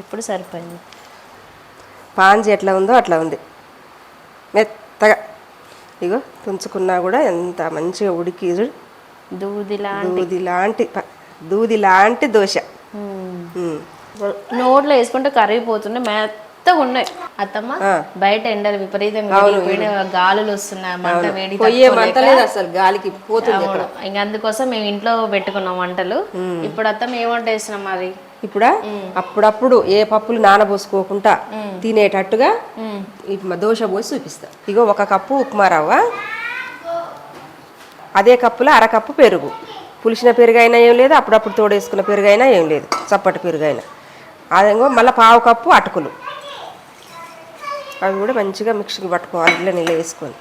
ఇప్పుడు సరిపోయింది. పాంజి ఎట్లా ఉందో అట్లా ఉంది. మెత్తగా. ఇగో తుంచుకున్నా కూడా ఎంత మంచిగా ఉడికి. దూదిలా దూది లాంటి దూది లాంటి దోశ. నోట్లో వేసుకుంటే కరిగిపోతుండే మెత్తగా ఉన్నాయి అత్తమ్మ బయట ఎండలు విపరీతంగా గాలులు వస్తున్నాయి మంట వేడి పొయ్యే మంట లేదు అసలు గాలికి పోతుంది ఇంకా అందుకోసం మేము ఇంట్లో పెట్టుకున్నాం వంటలు. ఇప్పుడు అత్తమ్మ ఏ వంట వేసినాం మరి? ఇప్పుడా? అప్పుడప్పుడు ఏ పప్పులు నానబోసుకోకుండా తినేటట్టుగా దోశ పోసి చూపిస్తా. ఇగో ఒక కప్పు ఉప్మా రవ్వ అదే కప్పులో అరకప్పు పెరుగు. పులిసిన పెరుగు అయినా ఏం లేదు అప్పుడప్పుడు తోడేసుకున్న పెరుగు అయినా ఏం లేదు చప్పటి పెరుగు అయినా అదేగో మళ్ళీ పావు కప్పు అటుకులు. అవి కూడా మంచిగా మిక్సీకి పట్టుకోవాలి ఇట్లా నీళ్ళు వేసుకొని.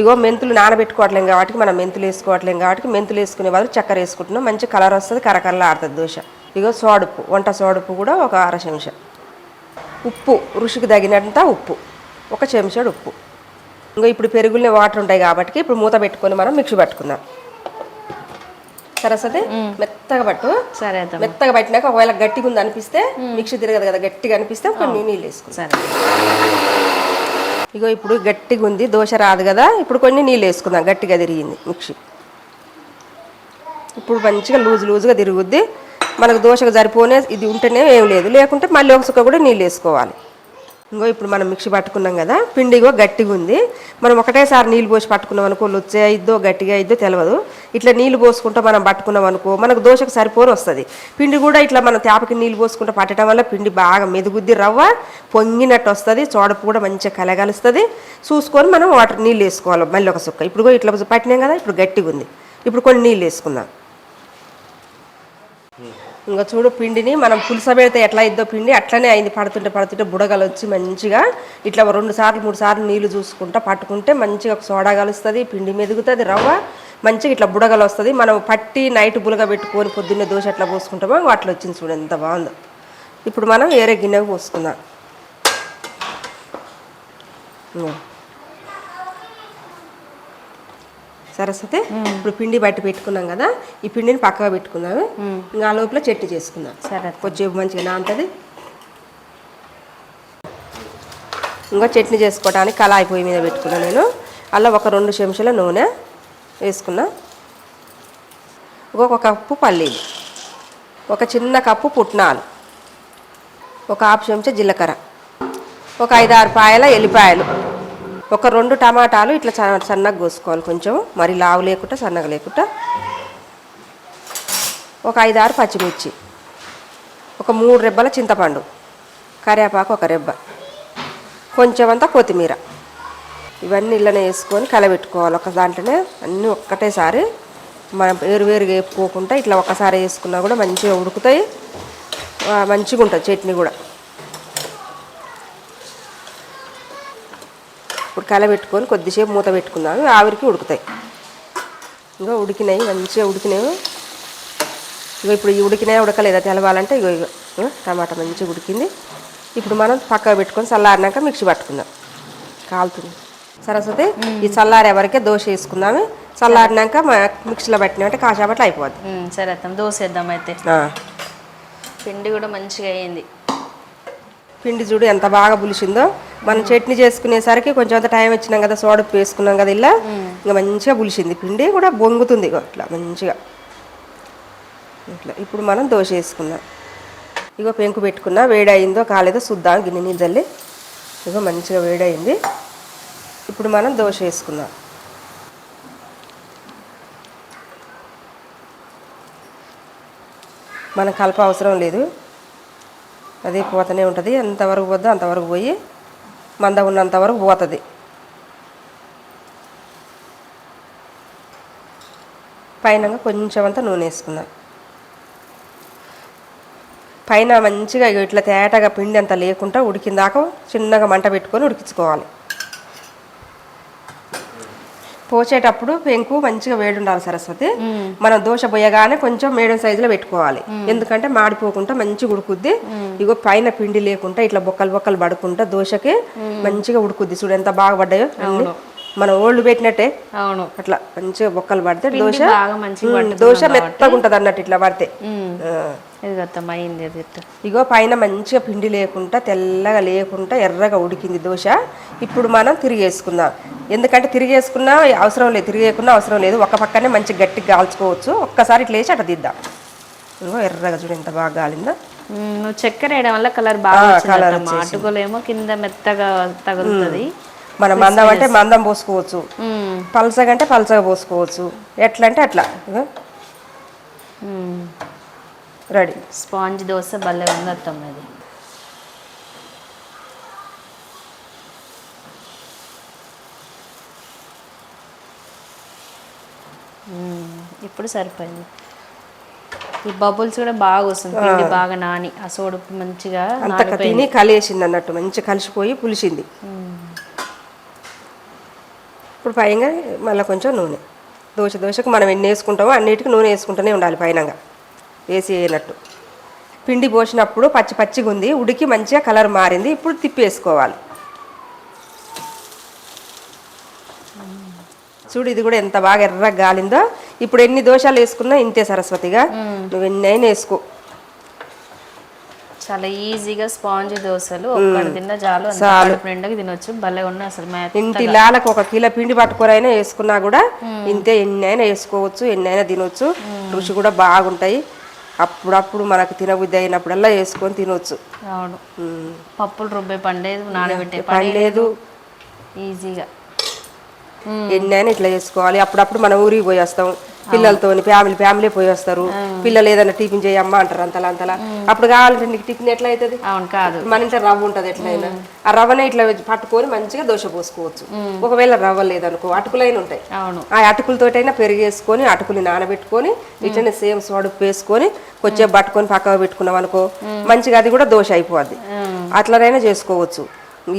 ఇగో మెంతులు నానబెట్టుకోవట్లేం కాబట్టి మనం మెంతులు వేసుకోవట్లేం కాబట్టి మెంతులు వేసుకునే బదులు చక్కెర వేసుకుంటున్నాం. మంచి కలర్ వస్తుంది కరకరలా ఆడుతుంది దోశ. ఇగో సోడుపు వంట సోడుపు కూడా ఒక అర చెంచా. ఉప్పు రుచికి తగినంత ఉప్పు ఒక చెంచాడు ఉప్పు. ఇంకా ఇప్పుడు పెరుగులనే వాటర్ ఉంటాయి కాబట్టి ఇప్పుడు మూత పెట్టుకొని మనం మిక్సీ పట్టుకుందాం. సరస్వతి మెత్తగా పట్టు. సరే మెత్తగా పట్టినాక ఒకవేళ గట్టిగా ఉంది అనిపిస్తే మిక్సీ తిరగదు కదా గట్టిగా అనిపిస్తే కొన్ని నీళ్ళు వేసుకుందాం సరే. ఇగో ఇప్పుడు గట్టిగా ఉంది దోశ రాదు కదా ఇప్పుడు కొన్ని నీళ్ళు వేసుకుందాం గట్టిగా తిరిగింది మిక్సీ. ఇప్పుడు మంచిగా లూజ్ లూజ్గా తిరుగుద్ది. మనకు దోశకు సరిపోనే ఇది ఉంటేనే ఏం లేదు లేకుంటే మళ్ళీ ఒక సుక్క కూడా నీళ్ళు వేసుకోవాలి. ఇంకో ఇప్పుడు మనం మిక్సీ పట్టుకున్నాం కదా పిండి ఇగో గట్టిగా ఉంది. మనం ఒకటేసారి నీళ్ళు పోసి పట్టుకున్నాం అనుకో లుచ్చే అయిద్దో గట్టిగా అయిద్దో తెలియదు ఇట్లా నీళ్ళు పోసుకుంటూ మనం పట్టుకున్నాం అనుకో మనకు దోశకు సరిపోరు వస్తుంది. పిండి కూడా ఇట్లా మనం తేపకి నీళ్ళు పోసుకుంటూ పట్టడం వల్ల పిండి బాగా మెదుగుద్ది రవ్వ పొంగినట్టు వస్తుంది చోడపు కూడా మంచిగా కలగలుస్తుంది. చూసుకొని మనం వాటర్ నీళ్ళు వేసుకోవాలి. మళ్ళీ ఒక సుక్క ఇప్పుడు ఇట్లా పట్టినాం కదా ఇప్పుడు గట్టిగా ఉంది. ఇప్పుడు కొన్ని నీళ్ళు వేసుకుందాం. ఇంకా చూడు పిండిని మనం పులుసబెడితే ఎట్లా అయిద్దో పిండి అట్లనే అయింది. పడుతుంటే పడుతుంటే బుడగలు వచ్చి మంచిగా ఇట్లా రెండు సార్లు మూడు సార్లు నీళ్ళు చూసుకుంటా పట్టుకుంటే మంచిగా ఒక సోడా కలుస్తుంది పిండి మెదుగుతుంది రవ్వ మంచిగా ఇట్లా బుడగలు వస్తుంది. మనం పట్టి నైట్ బులగ పెట్టుకొని పొద్దున్నే దోశ ఎట్లా పోసుకుంటామో వాటిలో అట్లా వచ్చింది చూడు ఎంత బాగుందో. ఇప్పుడు మనం వేరే గిన్నె పోసుకుందాం ఇంగో. సరస్వతి ఇప్పుడు పిండి బట్టి పెట్టుకున్నాం కదా ఈ పిండిని పక్కగా పెట్టుకుందాము. ఇంకా ఆ లోపల చెట్టు చేసుకుందాం. సరే కొంచెం మంచిగా నాంతది ఇంకో చట్నీ చేసుకోవడానికి కళాయి పొయ్యి మీద పెట్టుకున్నా నేను. అలా ఒక రెండు చెంచాల నూనె వేసుకున్నా. ఇంకొక కప్పు పల్లీలు. ఒక చిన్న కప్పు పుట్నాలు. ఒక హాఫ్ చెంచా జీలకర్ర. ఒక ఐదారు పాయల ఎల్లిపాయలు. ఒక రెండు టమాటాలు ఇట్లా సన్నగా కోసుకోవాలి కొంచెం. మరి లావు లేకుండా సన్నగా లేకుండా. ఒక ఐదారు పచ్చిమిర్చి. ఒక మూడు రెబ్బల చింతపండు. కరివేపాకు ఒక రెబ్బ. కొంచెం అంతా కొత్తిమీర. ఇవన్నీ ఇళ్ళనే వేసుకొని కలబెట్టుకోవాలి. ఒక దాంట్లోనే అన్నీ ఒక్కటేసారి మనం వేరు వేరుగా వేపుకోకుండా ఇట్లా ఒక్కసారి వేసుకున్నా కూడా మంచిగా ఉడుకుతాయి. మంచిగా ఉంటుంది చట్నీ కూడా. ఇప్పుడు కలబెట్టుకొని కొద్దిసేపు మూత పెట్టుకుందాం ఆవిరికి ఉడుకుతాయి. ఇంకా ఉడికినాయి మంచిగా ఉడికినాయి. ఇగో ఇప్పుడు ఈ ఉడికినాయి ఉడకలేదా తెలవాలంటే ఇగో ఇగో టమాటా మంచిగా ఉడికింది. ఇప్పుడు మనం పక్కకు పెట్టుకొని చల్లారినాక మిక్సీ పట్టుకుందాం. కాలుతుంది. సరస్వతి ఈ చల్లారే వరకే దోశ వేసుకుందాము. చల్లారినాక మిక్సీలో పట్టినామంటే కాసేపట్లో అయిపోద్ది. సరే దోశ వేద్దాం అయితే. పిండి కూడా మంచిగా అయ్యింది. పిండి చూడు ఎంత బాగా పులిసిందో. మనం చట్నీ చేసుకునేసరికి కొంచెం అంత టైం వచ్చినాం కదా సోడపు వేసుకున్నాం కదా ఇలా ఇంకా మంచిగా పులిసింది. పిండి కూడా బొంగుతుంది ఇగో ఇట్లా మంచిగా. ఇట్లా. ఇప్పుడు మనం దోశ వేసుకుందాం. ఇగో పెంకు పెట్టుకున్నా వేడి అయిందో కాలేదో చూద్దాం గిన్నె నీళ్ళు చల్లి. ఇగో మంచిగా వేడి అయింది ఇప్పుడు మనం దోశ వేసుకుందాం. మనం కలప అవసరం లేదు. అదే పోతూనే ఉంటుంది. ఎంతవరకు పోద్దో అంతవరకు పోయి మంద ఉన్నంత వరకు పోతుంది. పైన కొంచెం అంతా నూనె వేసుకుందాం. పైన మంచిగా ఇట్లా తేటగా పిండి అంత లేకుండా ఉడికిందాక చిన్నగా మంట పెట్టుకొని ఉడికించుకోవాలి. పోసేటప్పుడు పెంకు మంచిగా వేడి ఉండాలి సరస్వతి మనం దోశ పోయగానే కొంచెం మీడియం సైజులో పెట్టుకోవాలి. ఎందుకంటే మాడిపోకుండా మంచిగా ఉడుకుద్ది. ఇగో పైన పిండి లేకుండా ఇట్లా బొక్కలు బొక్కలు పడుకుంటా దోశకి మంచిగా ఉడుకుద్ది. చూడు ఎంత బాగా పడ్డాయో మనం ఓళ్ళు పెట్టినట్టే. అవును. అట్లా మంచిగా బొక్కలు పడితే పిండి దోశ బాగా మంచిగా దోశ మెత్తగా ఉంటుంది అన్నట్టు ఇట్లా పడితే. అయింది. ఇగో పైన మంచిగా పిండి లేకుండా తెల్లగా లేకుండా ఎర్రగా ఉడికింది దోశ. ఇప్పుడు మనం తిరిగేసుకుందాం. ఎందుకంటే తిరిగేసుకున్నా అవసరం లేదు తిరిగేయకున్నా అవసరం లేదు. ఒక పక్కనే మంచి గట్టిగా కాల్చుకోవచ్చు. ఒక్కసారి ఇట్లా వేసి అట్లా తీద్దాం. ఇగో ఎర్రగా చూడు ఎంత బాగా గాలిందో. నువ్వు చక్కెర వేయడం వల్ల కలర్ బాగా అత్తమ్మ. అటుకులేమో కింద మెత్తగా తగులుతుంది. మనం మందం అంటే మందం పోసుకోవచ్చు. ఉమ్, పలసగా అంటే పలసగా పోసుకోవచ్చు. ఎట్లా అంటే అట్లా. రెడీ స్పాంజ్ దోశ భలే ఉంది అత్తమ్మ ఇది. మ్మ్. ఇప్పుడు సరిపోయింది. ఈ బబుల్స్ కూడా బాగా వస్తుంది. పిండి బాగా నాని. ఆ సోడు మంచిగా అంత తిని కలిసింది అన్నట్టు. మంచి కలిసిపోయి పులిసింది. ఇప్పుడు పైన మళ్ళీ కొంచెం నూనె. దోశ దోశకు మనం ఎన్ని వేసుకుంటామో అన్నిటికీ నూనె వేసుకుంటూనే ఉండాలి పైనగా. వేసి వేయనట్టు పిండి పోసినప్పుడు పచ్చి పచ్చిగా ఉంది ఉడికి మంచిగా కలర్ మారింది ఇప్పుడు తిప్పి వేసుకోవాలి చూడు ఇది కూడా ఎంత బాగా ఎర్రగా గాలిందో. ఇప్పుడు ఎన్ని దోశలు వేసుకున్నా ఇంతే సరస్వతిగా. నువ్వు ఎన్ని అయినా వేసుకో. చాలా ఈజీగా స్పాంజ్ దోశలు ఒక్కటి తిన్న చాలు కడుపు నిండాకి తినొచ్చు. భలే ఉన్నాయి అసలు ఇంటి లాలకు ఒక కిలో పిండి పట్టుకొని వేసుకున్నా కూడా ఇంతే ఎన్ని అయినా వేసుకోవచ్చు ఎన్ని అయినా తినొచ్చు రుచి కూడా బాగుంటాయి. అప్పుడప్పుడు మనకు తినబుద్ధి అయినప్పుడల్లా వేసుకొని తినొచ్చు. అవును. పప్పులు రుబ్బే పండేది నానబెట్టే పని లేదు ఈజీగా ఎన్ని అయినా ఇట్లా చేసుకోవాలి అప్పుడప్పుడు మనం ఊరికి పోయి వస్తాం. పిల్లలతోని ఫ్యామిలీ ఫ్యామిలీ పోయి వస్తారు. పిల్లలు ఏదైనా టిఫిన్ చేయమ్మా అంటారు అంతలా అంతలా. అప్పుడు కావాలంటే నీకు టిఫిన్ ఎట్లా అవుతుంది కాదు. మన ఇంట్లో రవ్వ ఉంటుంది ఎట్లయినా. ఆ రవ్వనే ఇట్లా పట్టుకొని మంచిగా దోశ పోసుకోవచ్చు. ఒకవేళ రవ్వ లేదనుకో అటుకులైన ఉంటాయి. ఆ అటుకులతోటైనా పెరిగేసుకొని అటుకుని నానబెట్టుకొని ఇట్లనే సేమ్ సోడుపు వేసుకొని కొంచెం పట్టుకొని పక్కకు పెట్టుకున్నాం అనుకో మంచిగా అది కూడా దోశ అయిపోద్ది. అట్లనైనా చేసుకోవచ్చు.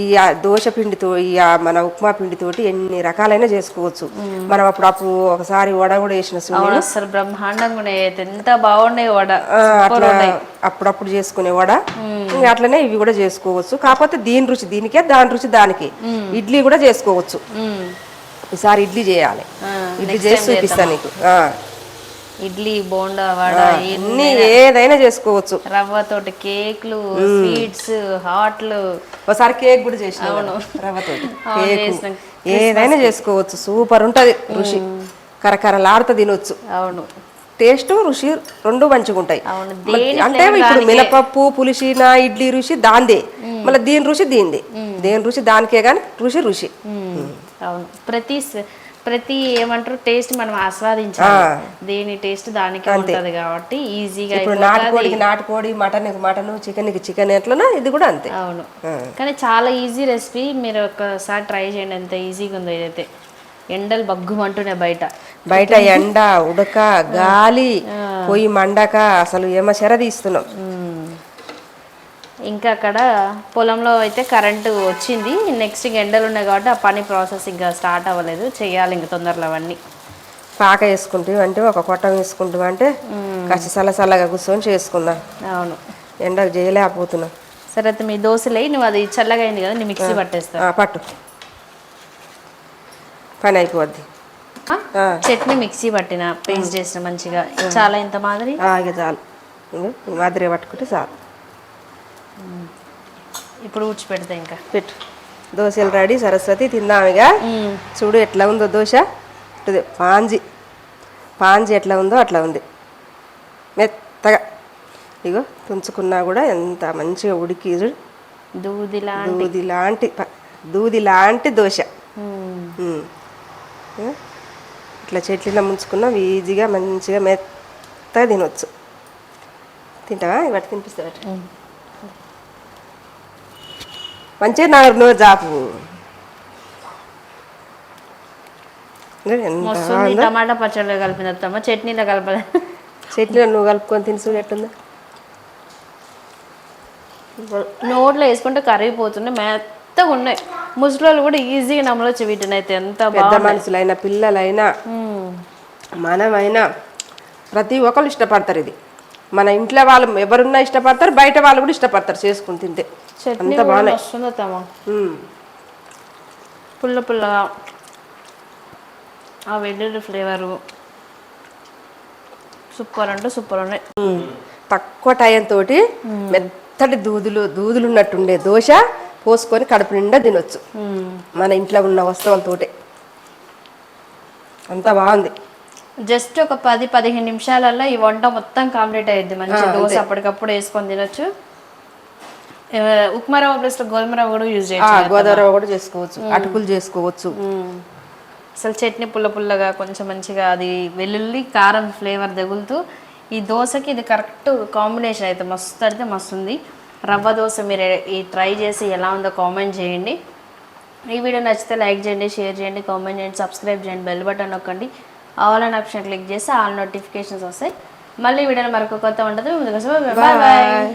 ఈ దోశ పిండితో ఈ మన ఉప్మా పిండితోటి ఎన్ని రకాలైన చేసుకోవచ్చు. మనం అప్పుడు అప్పుడు ఒకసారి వడ కూడా వేసిన అసలు బ్రహ్మాండంగా ఉన్నాయి. ఎంత బాగున్నాయి వడ. అట్లా అప్పుడప్పుడు చేసుకునే వడ. ఇంకా అట్లనే ఇవి కూడా చేసుకోవచ్చు. కాకపోతే దీని రుచి దీనికే దాని రుచి దానికి. ఇడ్లీ కూడా చేసుకోవచ్చు. ఈసారి ఇడ్లీ చేయాలి. ఇడ్లీ చేసి చూపిస్తాను నీకు. ఇడ్లీ బోండా వడ అన్ని ఏదైనా చేసుకోవచ్చు. రవ్వతోటి కేక్లు స్వీట్స్ హాట్లు. ఒకసారి కేక్ కూడా చేసిన రవ్వతో కేక్ ఏదైనా చేసుకోవచ్చు. సూపర్ ఉంటది రుచి. కరకరలాడుతూ తినొచ్చు. అవును. టేస్ట్ రుచి రెండు మంచిగా ఉంటాయి. అవును అంటే ఇప్పుడు మినపప్పు పులిసిన ఇడ్లీ రుచి దాందే. మళ్ళీ దీని రుచి దీనిదే దేని రుచి దానికే కానీ రుచి రుచి. అవును. ప్రతి ప్రతి ఏమంటారు టేస్ట్ మనం ఆస్వాదించాలి. దేని టేస్ట్ దానికి ఉంటది కాబట్టి ఈజీగా ఇప్పుడు నాటుకోడికి నాటుకోడి మటన్ మటన్ చికెన్కి చికెన్ ఎట్లనా ఇది కూడా అంతే. అవును. కానీ చాలా ఈజీ రెసిపీ మీరు ఒకసారి ట్రై చేయండి ఎంత ఈజీగా ఉందో ఇదైతే ఎండలు బగ్గుమంటున్నాయి బయట. బయట ఎండ ఉడక గాలి పొయ్యి మండక అసలు ఏమో మ్మ్. ఇంకా అక్కడ పొలంలో అయితే కరెంటు వచ్చింది. నెక్స్ట్ ఇంక ఎండలు ఉన్నాయి కాబట్టి ఆ పని ప్రాసెస్ ఇంకా స్టార్ట్ అవ్వలేదు. చేయాలి ఇంకా తొందరలో అవన్నీ. పాక వేసుకుంటూ అంటే ఒక కొట్టం వేసుకుంటూ అంటే కాస్త చల్లచల్లగా కూర్చొని చేసుకుందాం. అవును. ఎండకు చేయలేకపోతున్నాం. సరే అయితే మీ దోశలే నువ్వు అది చల్లగా అయింది కదా నీ మిక్సీ పట్టేస్తా. పట్టు. పని అయిపోద్ది. చట్నీ మిక్సీ పట్టిన పేస్ట్ చేసిన మంచిగా. చాలా ఇంత మాదిరి? చాలు. మాదిరి పట్టుకుంటే చాలు. ఇప్పుడు ఊడ్చి పెడతా ఇంకా. పెట్టు. దోశలు రెడీ సరస్వతి తిందాం ఇక. చూడు ఎట్లా ఉందో దోశ. ఇదే పాంజి. పాంజి ఎట్లా ఉందో అట్లా ఉంది. మెత్తగా. ఇగో తుంచుకున్నా కూడా ఎంత మంచిగా ఉడికి. దూదిలా దూది లాంటి. దూది లాంటి దోశ. ఇట్లా చెట్లలో ముంచుకున్నాం ఈజీగా మంచిగా మెత్తగా తినొచ్చు. తింటావా? ఇవాటి తినిపిస్తా. మంచిగా నా నోరు జాపు టమాటా పచ్చడిలో కలిపిన వస్తామా చట్నీలో కలపలే. చట్నీలో నువ్వు కలుపుకొని తిని చూడు ఎట్లుందో. నోట్లో వేసుకుంటే కరిగిపోతుండే మెత్తగా ఉన్నాయి. ముసలోళ్ళు కూడా ఈజీగా నమ్మలొచ్చు వీటిని అయితే ఎంత పెద్ద మనుషులైనా పిల్లలైనా మనమైనా ప్రతి ఒక్కరు ఇష్టపడతారు ఇది. మన ఇంట్లో వాళ్ళు ఎవరున్నా ఇష్టపడతారు బయట వాళ్ళు కూడా ఇష్టపడతారు చేసుకుని తింటే. వస్తుందో తమ ఉమ్. పుల్ల పుల్లగా ఆ వెల్లుల్లి ఫ్లేవరు. సూపర్ అంటే సూపర్ ఉన్నాయి. తక్కువ టైం తోటి మెత్తటి దూదులు దూదులు ఉన్నట్టుండే దోశ పోసుకొని కడుపు నిండా తినొచ్చు. మన ఇంట్లో ఉన్న వస్తువులతోటి. అంత బాగుంది. జస్ట్ ఒక పది పదిహేను నిమిషాలలో ఈ వంట మొత్తం కంప్లీట్ అయ్యింది మంచి దోశ. అప్పటికప్పుడు వేసుకొని తినొచ్చు. ఉప్మా రవ్వ ప్లస్ గోధుమ రవ్వ కూడా యూజ్ ఆ, చేయొచ్చు గోదావరి కూడా చేసుకోవచ్చు. అటుకులు చేసుకోవచ్చు. అసలు చట్నీ పుల్ల పుల్లగా కొంచెం మంచిగా అది వెల్లుల్లి కారం ఫ్లేవర్ తగులుతూ ఈ దోశకి ఇది కరెక్ట్ కాంబినేషన్ అయితే మస్తు అయితే మస్తు ఉంది. రవ్వ దోశ మీరు ఈ ట్రై చేసి ఎలా ఉందో కామెంట్ చేయండి. ఈ వీడియో నచ్చితే లైక్ చేయండి షేర్ చేయండి కామెంట్ చేయండి సబ్స్క్రైబ్ చేయండి బెల్ బటన్ నొక్కండి. ఆల్ అని ఆప్షన్ క్లిక్ చేస్తే ఆల్ నోటిఫికేషన్స్ వస్తాయి. మళ్ళీ వీడియోలో మరొక కొత్త ఉంటుంది ముందుకోసం బాయ్ బాయ్